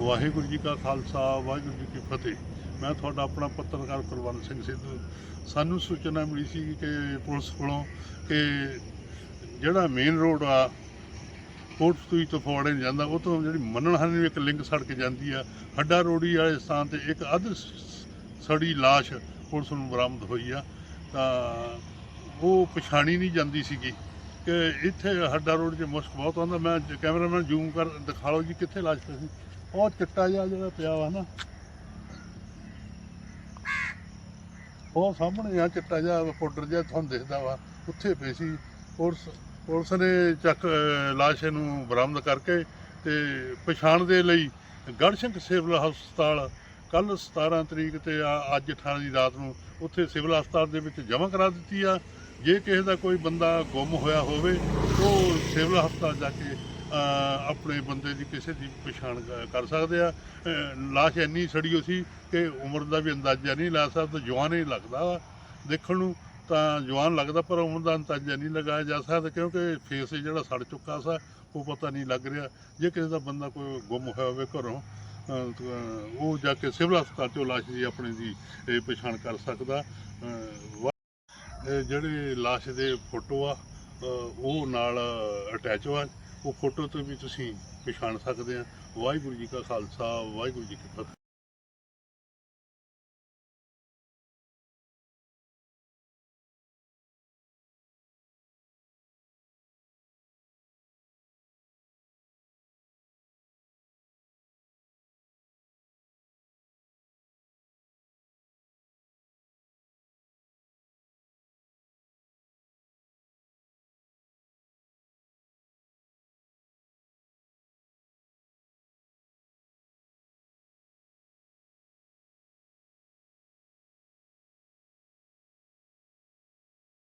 ਵਾਹਿਗੁਰੂ ਜੀ ਕਾ ਖਾਲਸਾ, ਵਾਹਿਗੁਰੂ ਜੀ ਕੀ ਫਤਿਹ। ਮੈਂ ਤੁਹਾਡਾ ਆਪਣਾ ਪੱਤਰਕਾਰ ਕੁਲਵੰਤ ਸਿੰਘ ਸਿੱਧੂ। ਸਾਨੂੰ ਸੂਚਨਾ ਮਿਲੀ ਸੀ ਕਿ ਪੁਲਿਸ ਕੋਲੋਂ ਕਿ ਜਿਹੜਾ ਮੇਨ ਰੋਡ ਆ, ਕੋਟ ਸੂਈ ਤੋਂ ਫੋੜੇ ਨੂੰ ਜਾਂਦਾ, ਉਹ ਤੋਂ ਜਿਹੜੀ ਮੰਨਣ ਹਨ ਨੂੰ ਇੱਕ ਲਿੰਕ ਸੜਕ ਜਾਂਦੀ ਆ। ਹੱਡਾ ਰੋੜੀ ਵਾਲੇ ਸਥਾਨ ਤੇ ਇੱਕ ਅੱਧ ਸੜੀ ਲਾਸ਼ ਪੁਲਿਸ ਨੂੰ ਬਰਾਮਦ ਹੋਈ ਆ। ਤਾਂ ਉਹ ਪਛਾਣੀ ਨਹੀਂ ਜਾਂਦੀ ਸੀਗੀ ਕਿ ਇੱਥੇ ਹੱਡਾ ਰੋਡ 'ਚ ਮੁਸ਼ਕ ਬਹੁਤ ਆਉਂਦਾ। ਮੈਂ ਕੈਮਰਾਮੈਨ ਜ਼ੂਮ ਕਰ, ਦਿਖਾ ਲਓ ਜੀ ਕਿੱਥੇ ਲਾਸ਼ ਪਈ ਉਹ ਚਿੱਟਾ ਜਿਹਾ ਜਿਹੜਾ ਪਿਆ ਵਾ ਨਾ। ਉਹ ਸਾਹਮਣੇ ਆ ਚਿੱਟਾ ਜਿਹਾ ਪਾਊਡਰ ਜਿਹਾ ਤੁਹਾਨੂੰ ਦਿਖਦਾ ਵਾ। ਉੱਥੇ ਪਈ ਸੀ। ਪੁਲਿਸ ਪੁਲਿਸ ਨੇ ਚੱਕ ਅਹ, ਲਾਸ਼ ਨੂੰ ਬਰਾਮਦ ਕਰਕੇ ਤੇ ਪਛਾਣ ਦੇ ਲਈ ਗੜਸ਼ੰਕ ਸਿਵਲ ਹਸਪਤਾਲ ਕੱਲ 17 ਤਰੀਕ ਤੇ ਆ- ਅੱਜ 18 ਦੀ ਰਾਤ ਨੂੰ ਉੱਥੇ ਸਿਵਲ ਹਸਪਤਾਲ ਦੇ ਵਿੱਚ ਜਮ੍ਹਾਂ ਕਰਾ ਦਿੱਤੀ ਆ। ਜੇ ਕਿਸੇ ਦਾ ਕੋਈ ਬੰਦਾ ਗੁੰਮ ਹੋਇਆ ਹੋਵੇ ਉਹ ਸਿਵਲ ਹਸਪਤਾਲ ਜਾ ਕੇ ਆਪਣੇ ਬੰਦੇ ਦੀ ਕਿਸੇ ਦੀ ਪਛਾਣ ਕ- ਕਰ ਸਕਦੇ ਆ। ਲਾਸ਼ ਇੰਨੀ ਸੜੀ ਹੋ ਸੀ ਕਿ ਉਮਰ ਦਾ ਵੀ ਅੰਦਾਜ਼ਾ ਨਹੀਂ ਲਾ ਸਕਦਾ, ਜਵਾਨ ਹੀ ਲੱਗਦਾ ਵਾ ਦੇਖਣ ਨੂੰ। ਤਾਂ ਜਵਾਨ ਲੱਗਦਾ, ਪਰ ਉਮਰ ਦਾ ਅੰਦਾਜ਼ਾ ਨਹੀਂ ਲਗਾਇਆ ਜਾ ਸਕਦਾ, ਕਿਉਂਕਿ ਫੇਸ ਜਿਹੜਾ ਸੜ ਚੁੱਕਾ ਸਾ, ਉਹ ਪਤਾ ਨਹੀਂ ਲੱਗ ਰਿਹਾ। ਜੇ ਕਿਸੇ ਦਾ ਬੰਦਾ ਕੋਈ ਗੁੰਮ ਹੋਇਆ ਹੋਵੇ ਘਰੋਂ ਉਹ ਜਾ ਕੇ ਸਿਵਲ ਹਸਪਤਾਲ ਚੋਂ ਲਾਸ਼ ਦੀ ਆਪਣੀ ਦੀ ਪਛਾਣ ਕਰ ਸਕਦਾ। ਜਿਹੜੇ ਲਾਸ਼ ਦੇ ਫੋਟੋ ਆ ਉਹ ਨਾਲ ਅਟੈਚ ਆ ਉਹ ਫੋਟੋ ਤੋਂ ਵੀ ਤੁਸੀਂ ਪਛਾਣ ਸਕਦੇ ਆ। ਵਾਹਿਗੁਰੂ ਜੀ ਕਾ ਖਾਲਸਾ, ਵਾਹਿਗੁਰੂ ਜੀ ਕੀ ਫਤਿਹ।